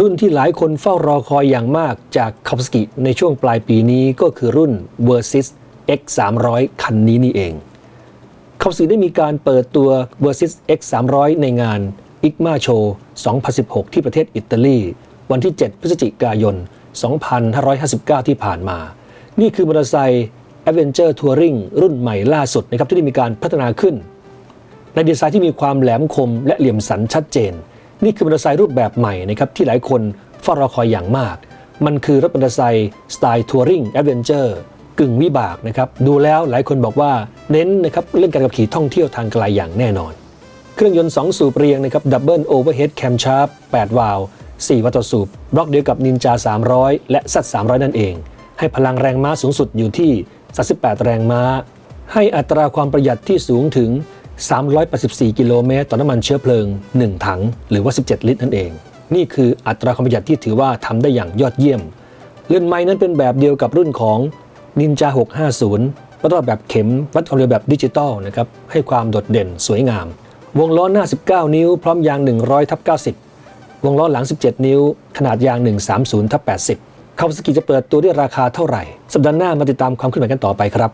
รุ่นที่หลายคนเฝ้ารอคอยอย่างมากจากคา w สกิในช่วงปลายปีนี้ก็คือรุ่น Versys X 3 0 0คันนี้นี่เองคา w สกิได้มีการเปิดตัว Versys X 3 0 0ในงาน IGMA Show 2016 ที่ประเทศอิตาลี วันที่ 7 พฤศจิกายน 2559 ที่ผ่านมา นี่คือมอเตอร์ไซค์ Adventure Touring รุ่นใหม่ล่าสุดนะครับที่ได้มีการพัฒนาขึ้น ในดีไซน์ที่มีความแหลมคมและเหลี่ยมสันชัดเจน นี่คือมอเตอร์ไซค์รูปแบบใหม่นะครับที่หลายคนเฝ้ารอคอยอย่างมาก มันคือรถมอเตอร์ไซค์สไตล์ทัวริงแอดเวนเจอร์กึ่งวิบากนะครับดูแล้วหลายคนบอกว่าเน้นนะครับเรื่องการขับขี่ท่องเที่ยวทางไกลอย่างแน่นอน เครื่องยนต์ 2 สูบเรียงนะครับดับเบิลโอเวอร์เฮดแคมชาร์ป8วาล์ว4วัตต์ต่อสูบบล็อกเดียวกับนินจา 300 และซัด300 นั่นเอง ให้พลังแรงม้าสูงสุดอยู่ที่ 38 แรงม้า ให้อัตราความประหยัดที่สูงถึง 384 กิโลเมตรต่อน้ำมันเชื้อเพลิง 1 ถัง หรือว่า 17 ลิตรนั่นเอง นี่คืออัตราความประหยัดที่ถือว่าทำได้อย่างยอดเยี่ยมเรือนไม้นั้นเป็นแบบเดียวกับรุ่นของ Ninja 650วัดรอบแบบเข็มวัดความเร็วแบบดิจิตอลนะครับให้ความโดดเด่นสวยงาม วงล้อหน้า 19 นิ้ว พร้อมยาง 100ทับ90 วงล้อหลัง 17 นิ้ว ขนาดยาง 130ทับ80คาวาซากิจะเปิดตัวด้วยราคาเท่าไหร่ สัปดาห์หน้ามาติดตามความเคลื่อนไหวกันต่อไปครับ